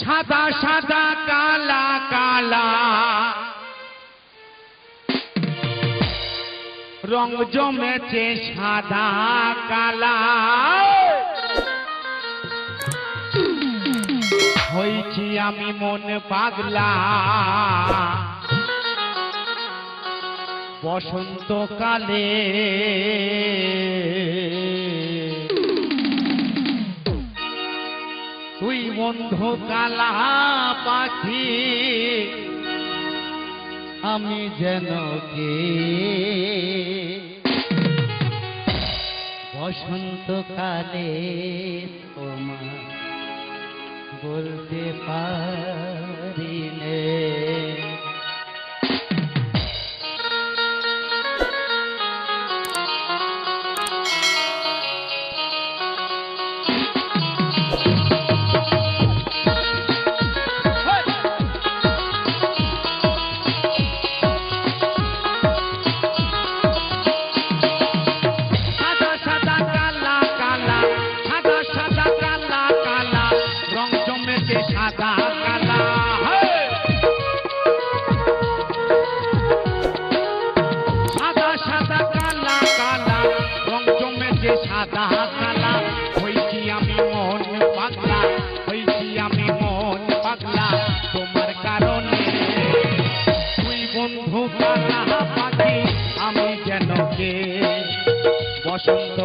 সাদা সাদা কালা কালা। রং জমেছে সাদা কালা। হয়েছি আমি মন পাগলা। বসন্তকালে বন্ধু কালা পাখি আমি যেন কে? বসন্তকালে তোমার বলতে পারি নে। সাদা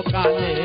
বসন্তকালে তোমার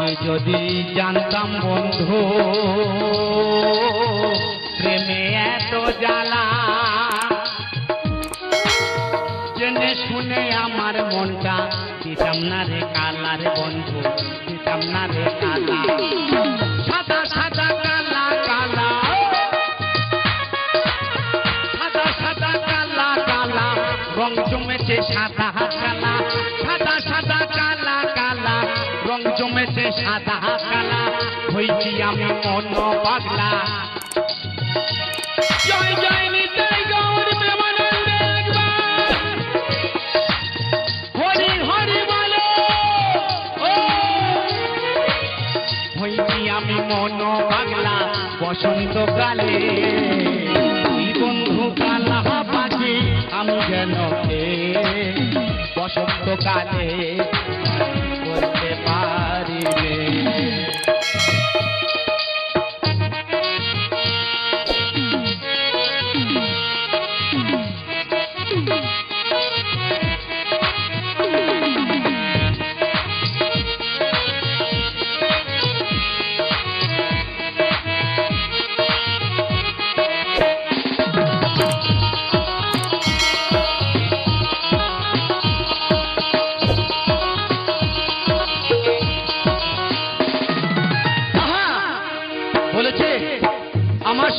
আগে যদি জানতাম বন্ধু, প্রেমে এত জ্বালা। জেনে শুনে আমার মনটা, দিতাম না রে কালা রে বন্ধু, দিতাম না রে কালা। সাদা সাদা কালা কালা। সাদা সাদা কালা কালা। রং জমেছে সাদা, কালা। সাদা কালা হয়েছি আমি মন পাগলা। জয় জয় নিতাই গৌর প্রেমানন্দে হরি হরি বলো। ও। আমি মন পাগলা বসন্তকালে তুই বন্ধু কালা পাখি আমি যেন বসন্তকালে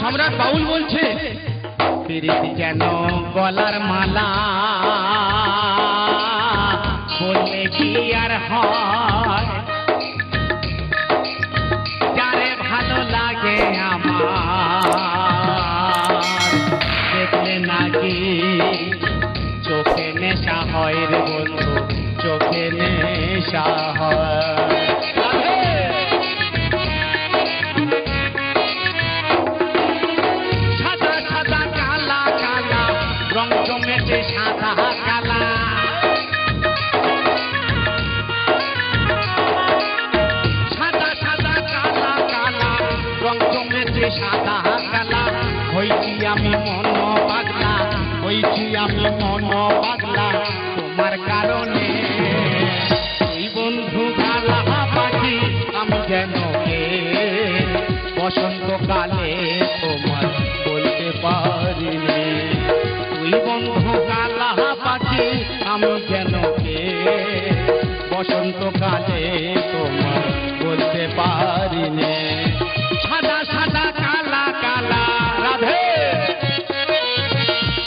সম্রাট বাউল বলছে প্রীতি যেন গলার মালা, বললে কি আর হয়? যারে ভালো লাগে আমার, দেখলে নাকি চোখে নেশা হয় রে বন্ধু, চোখে নেশা হয়। যেন কে? বসন্তকালে তোমার বলতে পারিনি। তুই বন্ধু গালা পাখি আমি যেন কে? বসন্তকালে তোমার বলতে পারিনি। সাদা সাদা, কালা কালা, রাধে!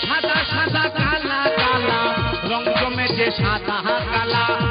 সাদা সাদা, কালা কালা, রং জমেছে সাদা, কালা।